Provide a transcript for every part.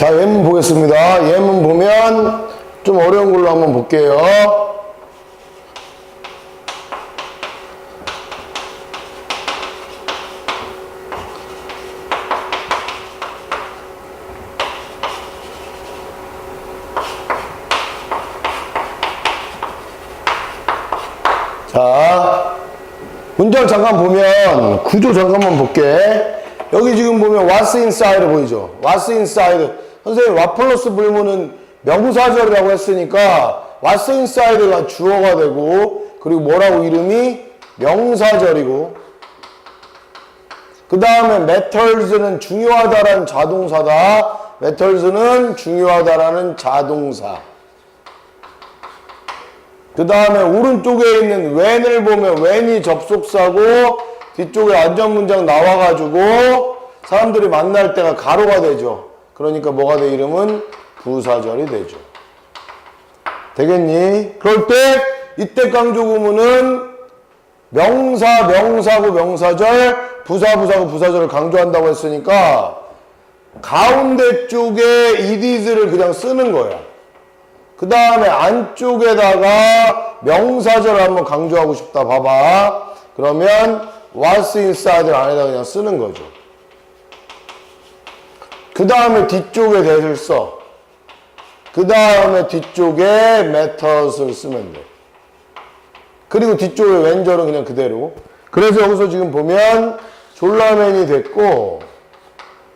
자, 예문 보겠습니다. 예문 보면 좀 어려운 걸로 한번 볼게요. 자, 문장 잠깐 보면 구조 잠깐만 볼게. 여기 지금 보면 what's inside 보이죠? what's inside. 선생님 와 플러스 불문은 명사절이라고 했으니까 what's inside가 주어가 되고 그리고 뭐라고 이름이 명사절이고 그 다음에 matters는 중요하다라는 자동사다. matters는 중요하다라는 자동사. 그 다음에 오른쪽에 있는 when을 보면 when이 접속사고 뒤쪽에 안전문장 나와가지고 사람들이 만날 때가 가로가 되죠. 그러니까 뭐가 돼 이름은 부사절이 되죠. 되겠니? 그럴 때 이때 강조 구문은 명사, 명사구, 명사절, 부사, 부사구, 부사절을 강조한다고 했으니까 가운데 쪽에 is를 그냥 쓰는 거야. 그 다음에 안쪽에다가 명사절을 한번 강조하고 싶다. 봐봐. 그러면 what's inside를 안에다 그냥 쓰는 거죠. 그 다음에 뒤쪽에 대를 써. 그 다음에 뒤쪽에 matters를 쓰면 돼. 그리고 뒤쪽에 왼절은 그냥 그대로. 그래서 여기서 지금 보면 졸라맨이 됐고,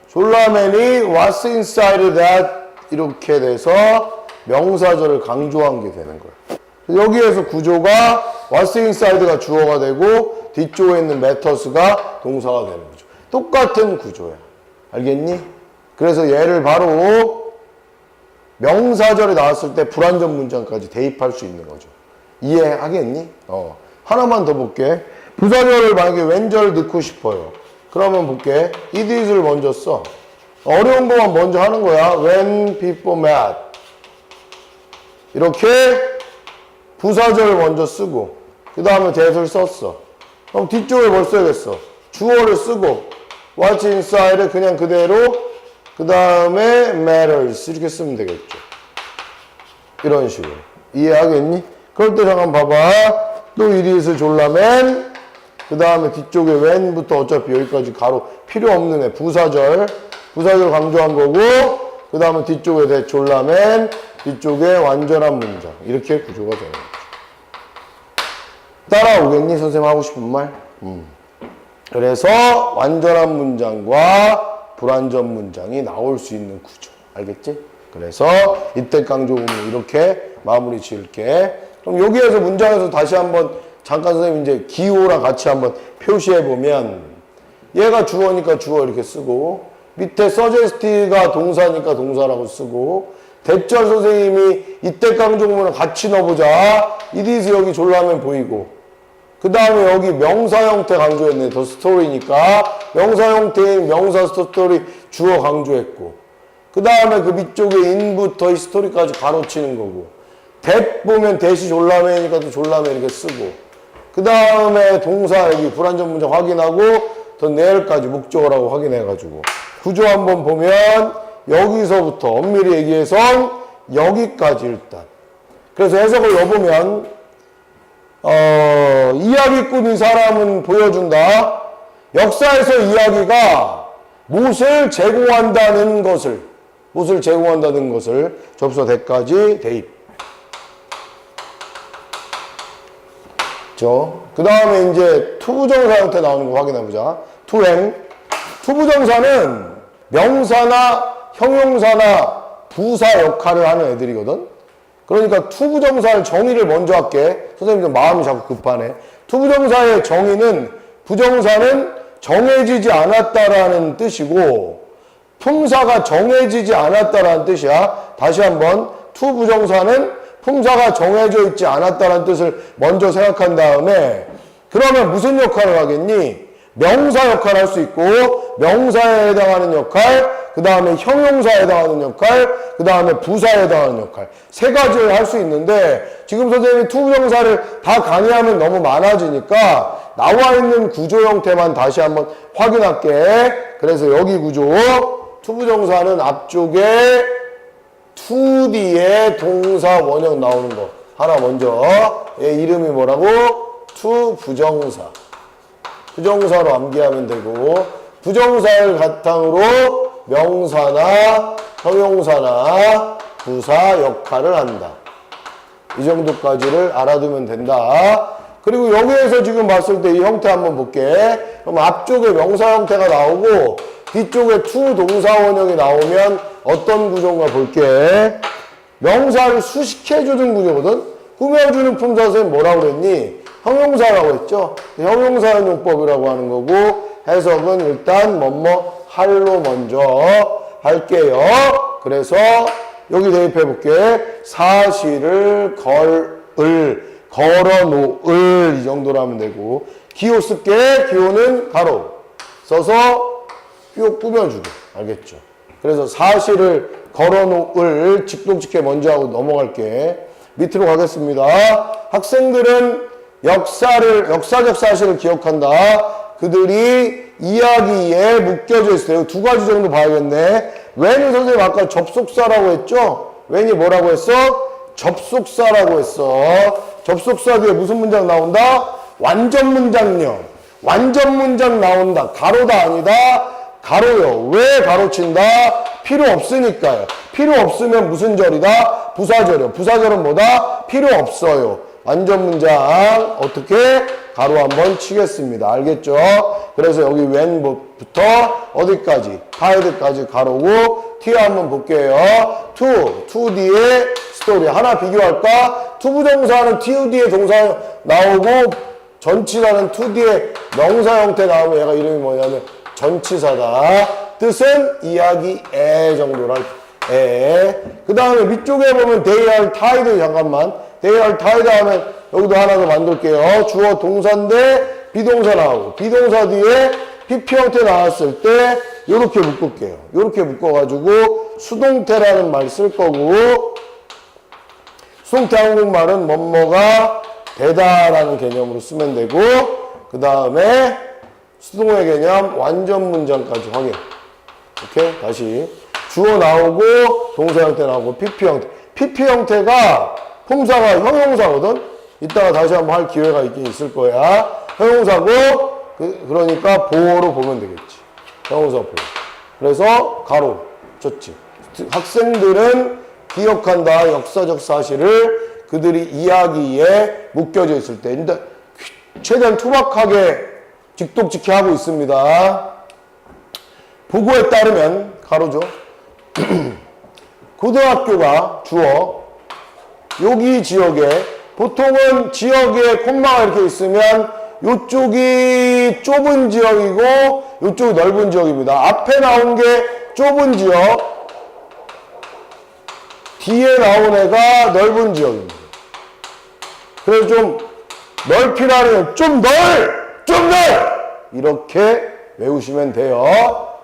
졸라맨이 what's inside that 이렇게 돼서 명사절을 강조한 게 되는 거예요. 여기에서 구조가 what's inside가 주어가 되고 뒤쪽에 있는 matters가 동사가 되는 거죠. 똑같은 구조야. 알겠니? 그래서 얘를 바로 명사절에 나왔을 때 불완전 문장까지 대입할 수 있는 거죠. 이해하겠니? 어. 하나만 더 볼게. 부사절을 만약에 왼절 넣고 싶어요. 그러면 볼게. it is를 먼저 써. 어려운 것만 먼저 하는 거야. when people met. 이렇게 부사절을 먼저 쓰고 그 다음에 대를 썼어. 그럼 뒤쪽에 뭘 써야겠어? 주어를 쓰고 what's inside를 그냥 그대로 그 다음에 matters 이렇게 쓰면 되겠죠. 이런 식으로. 이해하겠니? 그럴 때 잠깐 봐봐. 또 이리스 졸라맨 그 다음에 뒤쪽에 when부터 어차피 여기까지 가로 필요 없는 애 부사절 부사절 강조한 거고 그 다음에 뒤쪽에 대 졸라맨 뒤쪽에 완전한 문장 이렇게 구조가 되는 거죠. 따라오겠니? 선생님 하고 싶은 말? 음. 그래서 완전한 문장과 불완전 문장이 나올 수 있는 구조. 알겠지? 그래서 이때 강조문을 이렇게 마무리 지을게. 그럼 여기에서 문장에서 다시 한번 잠깐 선생님 이제 기호랑 같이 한번 표시해 보면 얘가 주어니까 주어 이렇게 쓰고 밑에 서제스티가 동사니까 동사라고 쓰고 대절 선생님이 이때 강조문을 같이 넣어보자. 이디스 여기 졸라면 보이고 그 다음에 여기 명사 형태 강조했네. 더 스토리니까. 명사 형태인 명사 스토리 주어 강조했고. 그 다음에 그 밑쪽에 인부터 이 스토리까지 가로치는 거고. 대 보면 대시 졸라맨이니까 또 졸라맨 이렇게 쓰고. 그 다음에 동사 여기 불완전 문장 확인하고 더 내일까지 목적어라고 확인해가지고. 구조 한번 보면 여기서부터 엄밀히 얘기해서 여기까지 일단. 그래서 해석을 넣어보면 어, 이야기꾼 이 사람은 보여준다. 역사에서 이야기가 무엇을 제공한다는 것을, 무엇을 제공한다는 것을 접수 대까지 대입. 그 다음에 이제 투부정사 형태 나오는 거 확인해보자. 투행. 투부정사는 명사나 형용사나 부사 역할을 하는 애들이거든. 그러니까 투부정사의 정의를 먼저 할게. 선생님들 마음이 자꾸 급하네. 투부정사의 정의는 부정사는 정해지지 않았다라는 뜻이고 품사가 정해지지 않았다라는 뜻이야. 다시 한번 투부정사는 품사가 정해져 있지 않았다는 뜻을 먼저 생각한 다음에 그러면 무슨 역할을 하겠니? 명사 역할을 할 수 있고 명사에 해당하는 역할, 그 다음에 형용사에 해당하는 역할, 그 다음에 부사에 해당하는 역할 세 가지를 할 수 있는데 지금 선생님이 투부정사를 다 강의하면 너무 많아지니까 나와 있는 구조 형태만 다시 한번 확인할게. 그래서 여기 구조 투부정사는 앞쪽에 2D의 동사 원형 나오는 거 하나 먼저 얘 이름이 뭐라고? 투부정사 부정사로 암기하면 되고 부정사를 바탕으로 명사나 형용사나 부사 역할을 한다. 이 정도까지를 알아두면 된다. 그리고 여기에서 지금 봤을 때 이 형태 한번 볼게. 그럼 앞쪽에 명사 형태가 나오고 뒤쪽에 투 동사 원형이 나오면 어떤 구조인가 볼게. 명사를 수식해주는 구조거든? 꾸며주는 품사에서 뭐라고 그랬니? 형용사라고 했죠? 형용사 용법이라고 하는 거고 해석은 일단 뭐뭐 할로 먼저 할게요. 그래서 여기 대입해 볼게. 사실을 걸을 걸어 놓을 이 정도로 하면 되고 기호 쓸게. 기호는 가로 써서 뼈 꾸며주고 알겠죠? 그래서 사실을 걸어 놓을 직독직해 먼저 하고 넘어갈게. 밑으로 가겠습니다. 학생들은 역사를 역사적 사실을 기억한다. 그들이 이야기에 묶여져 있어요. 두 가지 정도 봐야겠네. 웬이 선생님 아까 접속사라고 했죠? 웬이 뭐라고 했어? 접속사라고 했어. 접속사 뒤에 무슨 문장 나온다? 완전 문장형. 완전 문장 나온다. 가로다 아니다. 가로요. 왜 가로친다? 필요 없으니까요. 필요 없으면 무슨 절이다? 부사절이요. 부사절은 뭐다? 필요 없어요. 완전 문장 어떻게 가로 한번 치겠습니다. 알겠죠? 그래서 여기 웬부터 어디까지? 파이드까지 가로고 t 한번 볼게요. to 뒤에 스토리 하나 비교할까? 투부정사는 to 뒤에 동사 나오고 전치사는 뒤에 명사 형태 나오면 얘가 이름이 뭐냐면 전치사다. 뜻은 이야기 에 정도랄 에. 그 다음에 밑쪽에 보면 they are tied 잠깐만. Are tied 하면 여기도 하나 더 만들게요. 주어 동사인데 비동사 나오고 비동사 뒤에 PP 형태 나왔을 때 이렇게 묶을게요. 이렇게 묶어가지고 수동태라는 말 쓸 거고 수동태 한국말은 뭐뭐가 되다라는 개념으로 쓰면 되고 그 다음에 수동의 개념 완전 문장까지 확인. 오케이 다시 주어 나오고 동사 형태 나오고 PP 형태. PP 형태가 품사가 형용사거든. 이따가 다시 한번 할 기회가 있긴 있을 거야. 형용사고 그, 그러니까 보호로 보면 되겠지. 형용사 보호. 그래서 가로 좋지. 학생들은 기억한다 역사적 사실을 그들이 이야기에 묶여져 있을 때 근데 최대한 투박하게 직독직해 하고 있습니다. 보고에 따르면 가로죠. 고등학교가 주어 여기 지역에 보통은 지역에 콤마가 이렇게 있으면 이쪽이 좁은 지역이고 이쪽이 넓은 지역입니다. 앞에 나온 게 좁은 지역, 뒤에 나온 애가 넓은 지역입니다. 그래서 좀 넓히라는 좀 넓! 좀 넓! 이렇게 외우시면 돼요.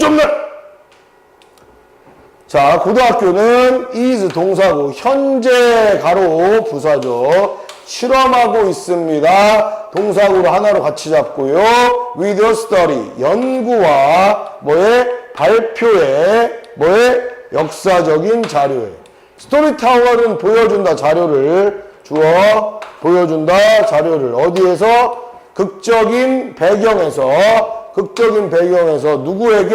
좀 넓! 자, 고등학교는 is 동사고 현재 가로 부사죠. 실험하고 있습니다. 동사구로 하나로 같이 잡고요. with a study. 연구와 뭐의 발표에 뭐의 역사적인 자료에. 스토리타워는 보여준다 자료를 주어 보여준다 자료를. 어디에서? 극적인 배경에서. 극적인 배경에서 누구에게?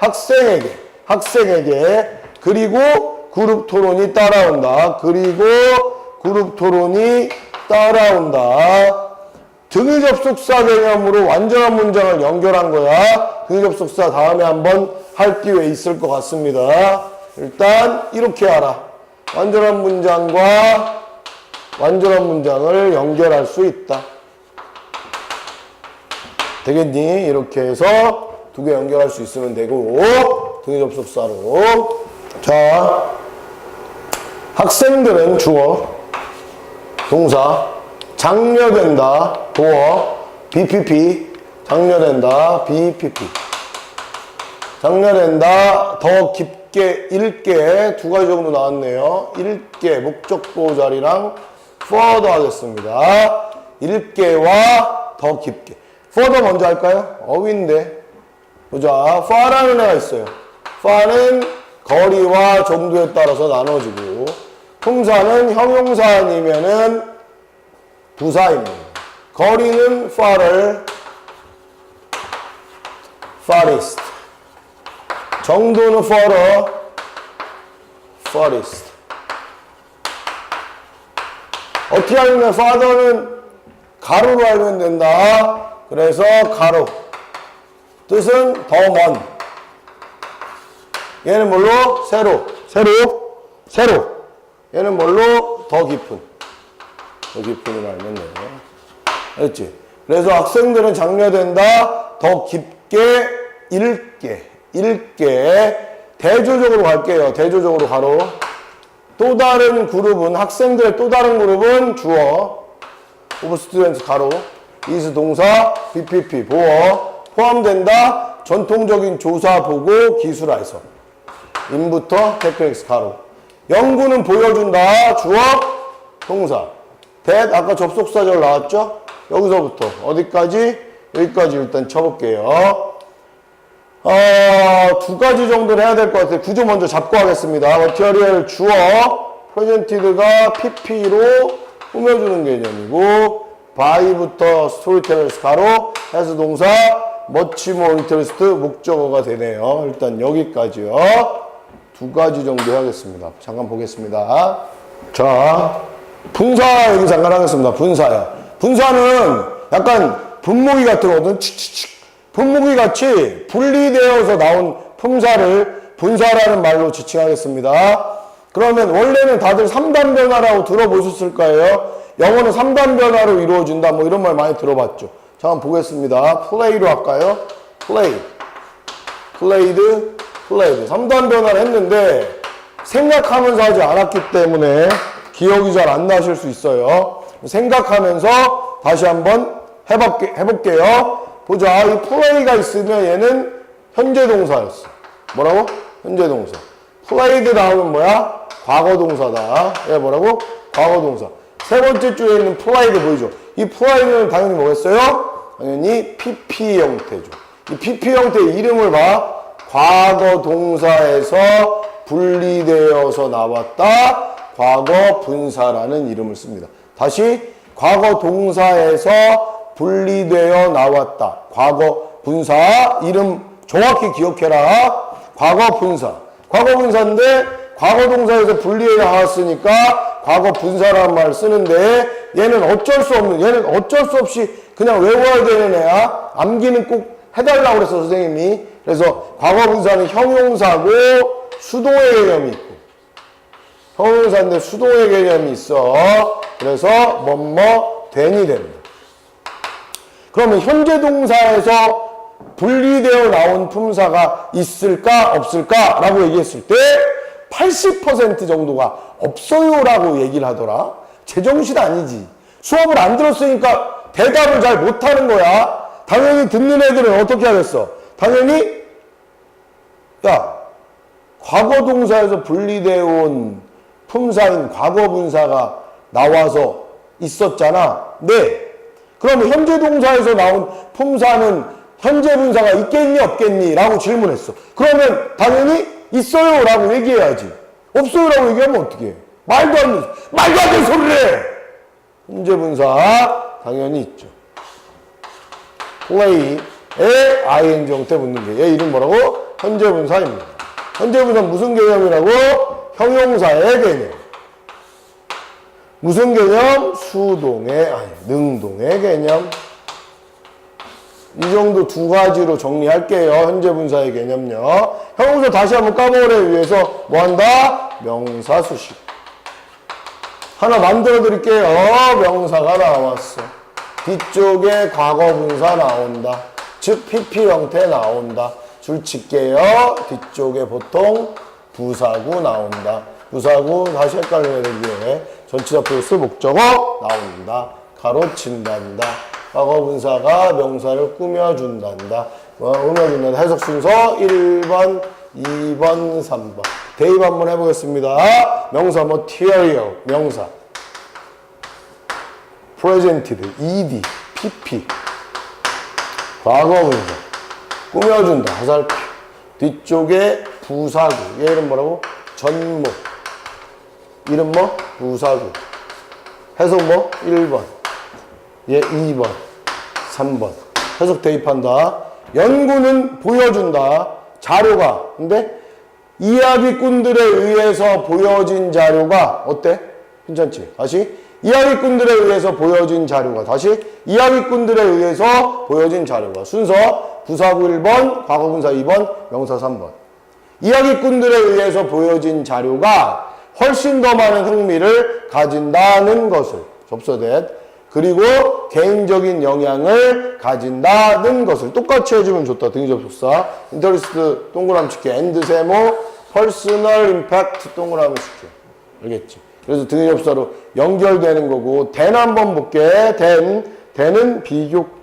학생에게 학생에게 그리고 그룹 토론이 따라온다. 그리고 그룹 토론이 따라온다. 등위 접속사 개념으로 완전한 문장을 연결한 거야. 등위 접속사 다음에 한번 할 기회 있을 것 같습니다. 일단 이렇게 알아. 완전한 문장과 완전한 문장을 연결할 수 있다. 되겠니? 이렇게 해서 두 개 연결할 수 있으면 되고 등위 접속사로 자 학생들은 주어 동사 장려된다 도어 BPP 장려된다 BPP 장려된다 더 깊게 읽게 두 가지 정도 나왔네요 읽게 목적보 자리랑 further 하겠습니다. 읽게와 더 깊게. further 먼저 할까요? 어휘인데 보자. far라는 애가 있어요. Far는 거리와 정도에 따라서 나눠지고 품사는 형용사 아니면은 부사입니다. 거리는 far을 farthest 정도는 further farthest 어떻게 하면 father는 가로로 알면 된다. 그래서 가로. 뜻은 더 먼. 얘는 뭘로? 세로. 세로. 세로. 얘는 뭘로? 더 깊은. 더 깊은을 알면 돼요. 알겠지? 그래서 학생들은 장려된다. 더 깊게 읽게. 읽게. 대조적으로 갈게요. 대조적으로 가로. 또 다른 그룹은 학생들의 또 다른 그룹은 주어 오브 스튜던트 가로 is 동사 BPP 보어 포함된다 전통적인 조사 보고 기술화에서 인부터 테크닉스 가로. 연구는 보여준다. 주어 동사. that 아까 접속사절 나왔죠? 여기서부터. 어디까지? 여기까지 일단 쳐볼게요. 어, 두 가지 정도는 해야 될 것 같아요. 구조 먼저 잡고 하겠습니다. 머티리얼 주어, 프레젠티드가 PP로 꾸며주는 개념이고, 바이부터 스토리텔러스 가로, 해서 동사, 머치 모 인터레스트 목적어가 되네요. 일단 여기까지요. 두 가지 정도 해야겠습니다. 잠깐 보겠습니다. 자, 분사 얘기 잠깐 하겠습니다. 분사야. 분사는 약간 분모기 같은 거거든. 칙칙칙. 분모기 같이 분리되어서 나온 품사를 분사라는 말로 지칭하겠습니다. 그러면 원래는 다들 3단 변화라고 들어보셨을 거예요. 영어는 3단 변화로 이루어진다. 뭐 이런 말 많이 들어봤죠. 자, 한번 보겠습니다. 플레이로 할까요? 플레이. 플레이드, 플레이드. 3단 변화를 했는데 생각하면서 하지 않았기 때문에 기억이 잘 안 나실 수 있어요. 생각하면서 다시 한번 해볼게, 해볼게요. 보자. 이 플레이가 있으면 얘는 현재 동사였어. 뭐라고? 현재 동사. 플레이드 나오면 뭐야? 과거 동사다. 얘 뭐라고? 과거 동사. 세 번째 줄에 있는 플레이드 보이죠? 이 플레이드는 당연히 뭐겠어요? 당연히 PP 형태죠. 이 PP 형태의 이름을 봐. 과거 동사에서 분리되어서 나왔다. 과거 분사라는 이름을 씁니다. 다시 과거 동사에서 분리되어 나왔다. 과거 분사 이름 정확히 기억해라. 과거 분사. 과거 분사인데 과거 동사에서 분리해 나왔으니까 과거 분사라는 말을 쓰는데 얘는 어쩔 수 없는 얘는 어쩔 수 없이 그냥 외워야 되는 애야. 암기는 꼭 해달라고 그랬어 선생님이. 그래서 과거 분사는 형용사고 수동의 개념이 있고 형용사인데 수동의 개념이 있어. 그래서 뭐뭐 된이 됩니다. 그러면 현재 동사에서 분리되어 나온 품사가 있을까 없을까라고 얘기했을 때 80% 정도가 없어요라고 얘기를 하더라. 제정신 아니지. 수업을 안 들었으니까 대답을 잘 못하는 거야. 당연히 듣는 애들은 어떻게 하겠어? 당연히 야 과거 동사에서 분리되어 온 품사인 과거 분사가 나와서 있었잖아. 네. 그러면 현재 동사에서 나온 품사는 현재 분사가 있겠니 없겠니? 라고 질문했어. 그러면 당연히 있어요 라고 얘기해야지. 없어요 라고 얘기하면 어떻게 해? 말도 안 되는, 말도 안 되는 소리를 해! 현재 분사 당연히 있죠. 플레이에 ing 형태 붙는 게. 얘 이름 뭐라고? 현재 분사입니다. 현재 분사 무슨 개념이라고? 형용사의 개념. 무슨 개념? 수동의, 아니, 능동의 개념. 이 정도 두 가지로 정리할게요. 현재 분사의 개념요. 형용사 다시 한번 까먹으려 위해서 뭐 한다? 명사 수식. 하나 만들어 드릴게요. 명사가 나왔어. 뒤쪽에 과거 분사 나온다. 즉, PP 형태 나온다. 줄 칠게요. 뒤쪽에 보통 부사구 나온다. 부사구 다시 헷갈리게 위해 전치사 플러스 목적어 나온다. 가로친단다. 과거 분사가 명사를 꾸며준단다. 어, 꾸며준다. 해석 순서 1번, 2번, 3번. 대입 한번 해보겠습니다. 명사 material, 명사. presented, ed, pp. 과거 분사. 꾸며준다. 화살표. 뒤쪽에 부사구. 얘 이름 뭐라고? 전목. 이름 뭐? 부사구. 해석 뭐? 1번. 얘 2번. 3번. 해석 대입한다. 연구는 보여준다. 자료가. 근데 이야기꾼들에 의해서 보여진 자료가 어때? 괜찮지? 다시. 이야기꾼들에 의해서 보여진 자료가. 다시. 이야기꾼들에 의해서 보여진 자료가. 순서 부사구 1번, 과거분사 2번, 명사 3번. 이야기꾼들에 의해서 보여진 자료가 훨씬 더 많은 흥미를 가진다는 것을 접서댓 그리고 개인적인 영향을 가진다는 것을 똑같이 해주면 좋다. 등접속사 인터리스트 동그라미 칠게 엔드 세모 퍼스널 임팩트 동그라미 칠게 알겠지? 그래서 등접사로 연결되는 거고 된 한번 볼게 된 된은 비교급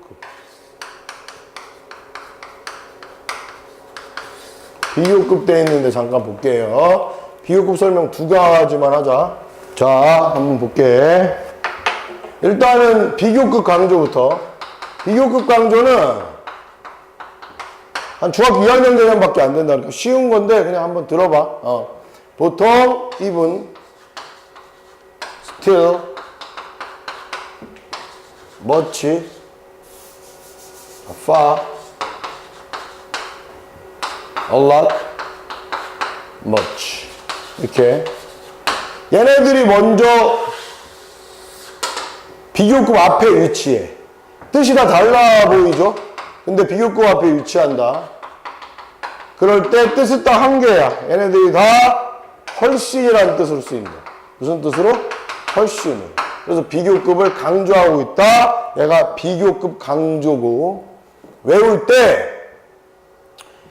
비교급 돼 있는데 잠깐 볼게요. 비교급 설명 두 가지만 하자. 자, 한번 볼게. 일단은 비교급 강조부터. 비교급 강조는 한 중학교 2학년 개념밖에 안 된다. 그러니까 쉬운 건데 그냥 한번 들어봐. 어. 보통 even, still, much, far, a lot, much. 이렇게. 얘네들이 먼저 비교급 앞에 위치해. 뜻이 다 달라 보이죠? 근데 비교급 앞에 위치한다. 그럴 때 뜻은 딱 한 개야. 얘네들이 다 훨씬이라는 뜻으로 쓰인다. 무슨 뜻으로? 훨씬을. 그래서 비교급을 강조하고 있다. 얘가 비교급 강조고. 외울 때,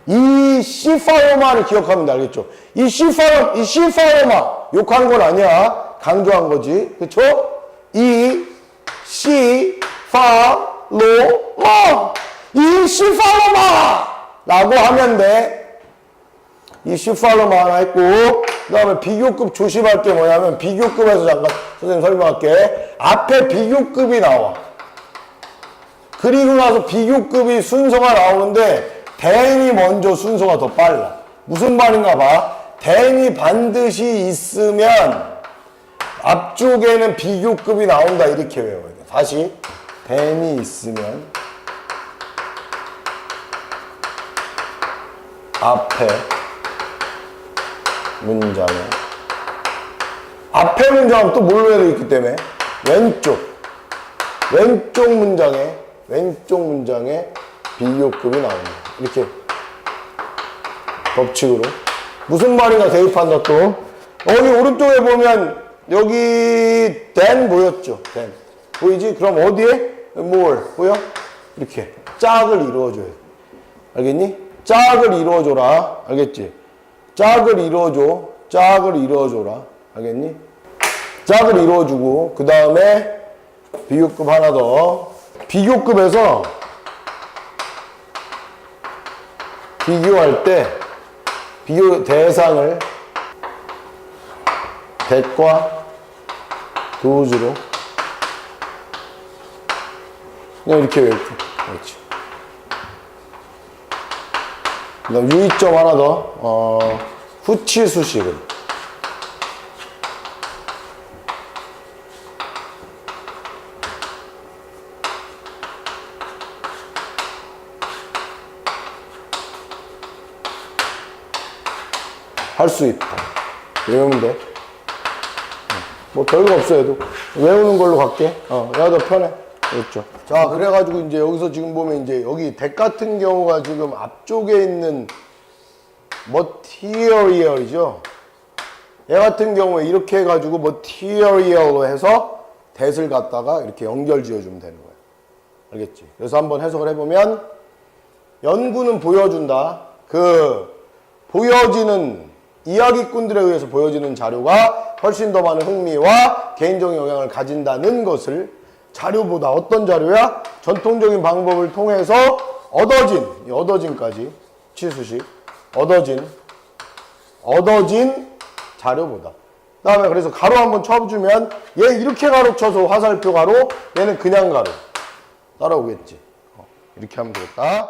이 시파로마를 기억하면 돼, 알겠죠? 이 시파로, 이 시파로마, 욕한 건 아니야. 강조한 거지. 그쵸? 이, 시, 파, 로, 마! 이 시파로마! 라고 하면 돼. 이 시파로마 하나 있고, 그 다음에 비교급 조심할 게 뭐냐면, 비교급에서 잠깐 선생님 설명할게. 앞에 비교급이 나와. 그리고 나서 비교급이 순서가 나오는데 대행이 먼저 순서가 더 빨라. 무슨 말인가 봐. 대행이 반드시 있으면 앞쪽에는 비교급이 나온다 이렇게 외워야 돼. 다시 대행이 있으면 앞에 문장에 앞에 문장은 또 뭘로 해야 되기 때문에 왼쪽 왼쪽 문장에 왼쪽 문장에 비교급이 나옵니다. 이렇게 법칙으로 무슨 말인가 대입한다 또 여기 오른쪽에 보면 여기 then 보였죠? then 보이지? 그럼 어디에 more 보여? 이렇게 짝을 이루어줘야 돼. 알겠니? 짝을 이루어줘라. 알겠지? 짝을 이루어줘. 짝을 이루어줘라. 알겠니? 짝을 이루어주고 그 다음에 비교급 하나 더. 비교급에서 비교할 때 비교 대상을 대과 도우즈로 그냥 이렇게 외우고 그렇지. 유의점 하나 더 어, 후치 수식은 할 수 있다. 외우면 돼. 뭐 별거 없어 해도 외우는 걸로 갈게. 어, 내가 더 편해. 그렇죠. 자, 그래가지고 이제 여기서 지금 보면 이제 여기 덱 같은 경우가 지금 앞쪽에 있는 material이죠. 얘 같은 경우에 이렇게 해가지고 material로 해서 대을 갖다가 이렇게 연결 지어주면 되는 거야. 알겠지? 그래서 한번 해석을 해보면 연구는 보여준다. 그 보여지는 이야기꾼들에 의해서 보여지는 자료가 훨씬 더 많은 흥미와 개인적인 영향을 가진다는 것을 자료보다 어떤 자료야? 전통적인 방법을 통해서 얻어진, 이 얻어진까지 치수식, 얻어진, 얻어진 자료보다. 그 다음에 그래서 가로 한번 쳐주면 얘 이렇게 가로 쳐서 화살표 가로, 얘는 그냥 가로. 따라오겠지. 어, 이렇게 하면 되겠다.